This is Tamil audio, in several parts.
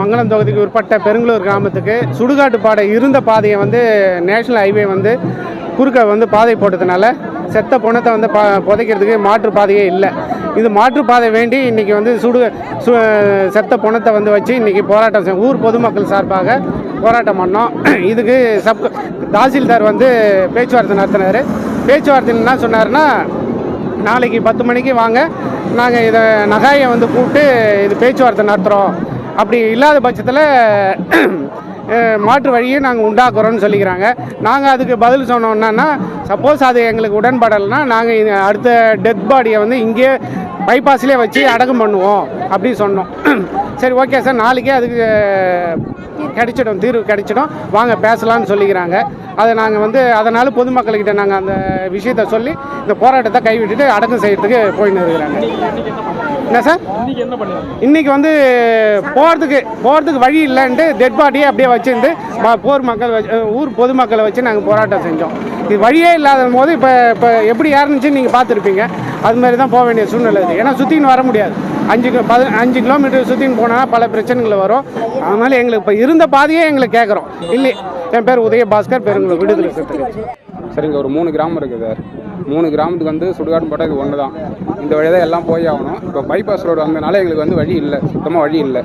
மங்களம் தொகுதிக்கு உட்பட்ட பெருங்களூர் கிராமத்துக்கு சுடுகாட்டு பாதை இருந்த பாதையை வந்து நேஷனல் ஹைவே வந்து குறுக்க வந்து பாதை போட்டதுனால செத்த பொணத்தை வந்து பா புதைக்கிறதுக்கு மாற்று பாதையே இல்லை. இது மாற்று பாதை வேண்டி இன்றைக்கி வந்து சுடு சு செத்த பொணத்தை வந்து வச்சு இன்றைக்கி போராட்டம் செய் ஊர் பொதுமக்கள் சார்பாக போராட்டம் பண்ணோம். இதுக்கு சப் தாசில்தார் வந்து பேச்சுவார்த்தை நடத்தினார். பேச்சுவார்த்தை என்ன சொன்னார்னா நாளைக்கு பத்து மணிக்கு வாங்க. நாங்கள் இதை நகாயை வந்து கூப்பிட்டு இது பேச்சுவார்த்தை நடத்துகிறோம் அப்படி இல்லாத பட்சத்தில் மாற்று வழியை நாங்கள் உண்டாக்குறோம்னு சொல்லிக்கிறாங்க. நாங்கள் அதுக்கு பதில் சொன்னோம் என்னன்னா சப்போஸ் அது எங்களுக்கு உடன்படலைன்னா நாங்கள் அடுத்த டெத் பாடியை வந்து இங்கே பைபாஸ்லேயே வச்சு அடக்கம் பண்ணுவோம் அப்படின்னு சொன்னோம். சரி ஓகே சார் நாளைக்கே அதுக்கு கிடைச்சிடும். தீர்வு கிடைச்சிடும். வாங்க பேசலாம்னு சொல்லிக்கிறாங்க. அதை நாங்கள் வந்து அதனால் பொதுமக்கள்கிட்ட நாங்கள் அந்த விஷயத்த சொல்லி இந்த போராட்டத்தை கைவிட்டுட்டு அடக்கம் செய்யறதுக்கு போயின்னு இருக்கிறாங்க. என்ன சார் இன்னைக்கு வந்து போகிறதுக்கு போகிறதுக்கு வழி இல்லைன்ட்டு டெட் பாடியை அப்படியே வச்சுருந்து போர் மக்கள் ஊர் பொதுமக்களை வச்சு நாங்கள் போராட்டம் செஞ்சோம். இது வழியே இல்லாத போது இப்போ இப்போ எப்படி யாருந்துச்சு நீங்கள் பார்த்துருப்பீங்க. அது மாதிரி தான் போக வேண்டிய சூழ்நிலை இருக்குது ஏன்னா சுற்றின்னு வர முடியாது. அஞ்சு கி- அஞ்சு கிலோமீட்டர் சுற்றின்னு போனால் பல பிரச்சனைகள் வரும். அதனால எங்களுக்கு இப்போ இருந்த பாதையே எங்களுக்கு கேட்குறோம் இல்லை என் பேர் உதயபாஸ்கர் பெருங்களுக்கு விடுதலை சிறுத்தைகள். சரிங்க ஒரு மூணு கிராமம் இருக்குது சார். மூணு கிராமத்துக்கு வந்து சுடுகாடு போட்டால் இது ஒன்று தான் இந்த வழியாக தான் எல்லாம் போய் ஆகணும். இப்போ பைபாஸ் ரோடு வந்ததுனால எங்களுக்கு வந்து வழி இல்லை. சுத்தமாக வழி இல்லை.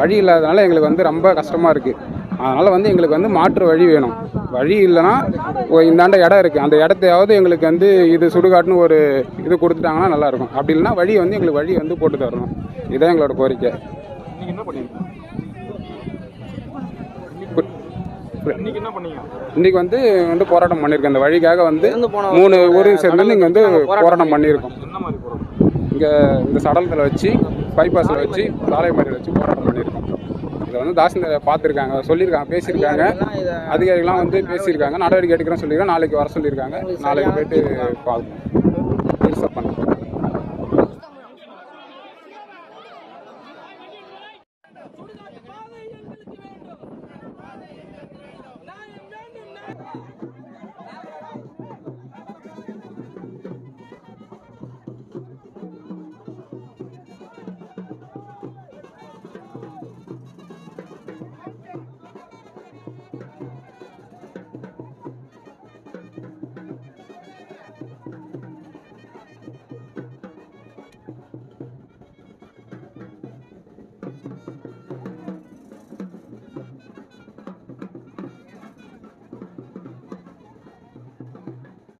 வழி இல்லாதனால எங்களுக்கு வந்து ரொம்ப கஷ்டமாக இருக்குது அதனால் வந்து எங்களுக்கு வந்து மாற்று வழி வேணும். வழி இல்லைன்னா ஓ, இந்தாண்ட இடம் இருக்குது அந்த இடத்தையாவது எங்களுக்கு வந்து இது சுடுகாட்டுன்னு ஒரு இது கொடுத்துட்டாங்கன்னா நல்லாயிருக்கும். அப்படி இல்லைன்னா வழி வந்து எங்களுக்கு வழி வந்து போட்டு தரணும். இதுதான் எங்களோட கோரிக்கை. இன்னைக்கு என்ன பண்ணீங்க? இன்னைக்கு என்ன பண்ணீங்க? இன்னைக்கு வந்து வந்து போராட்டம் பண்ணியிருக்கோம். இந்த வழிக்காக வந்து மூணு ஊரையும் சேர்ந்து இங்கே வந்து போராட்டம் பண்ணியிருக்கோம். இங்கே இந்த சடலத்தில் வச்சு பைபாஸில் வச்சு சாலை மறியல் வச்சு போராட்டம் பண்ணியிருக்கோம். இதை வந்து தாசில்தார் பார்த்துருக்காங்க சொல்லியிருக்காங்க பேசியிருக்காங்க. அதிகாரிகள்லாம் வந்து பேசியிருக்காங்க நடவடிக்கை எடுக்கிறேன்னு சொல்லியிருக்காங்க நாளைக்கு வர சொல்லியிருக்காங்க. நாளைக்கு போயிட்டு பார்க்கணும் டிஸ்டர்ப் பண்ணுறோம்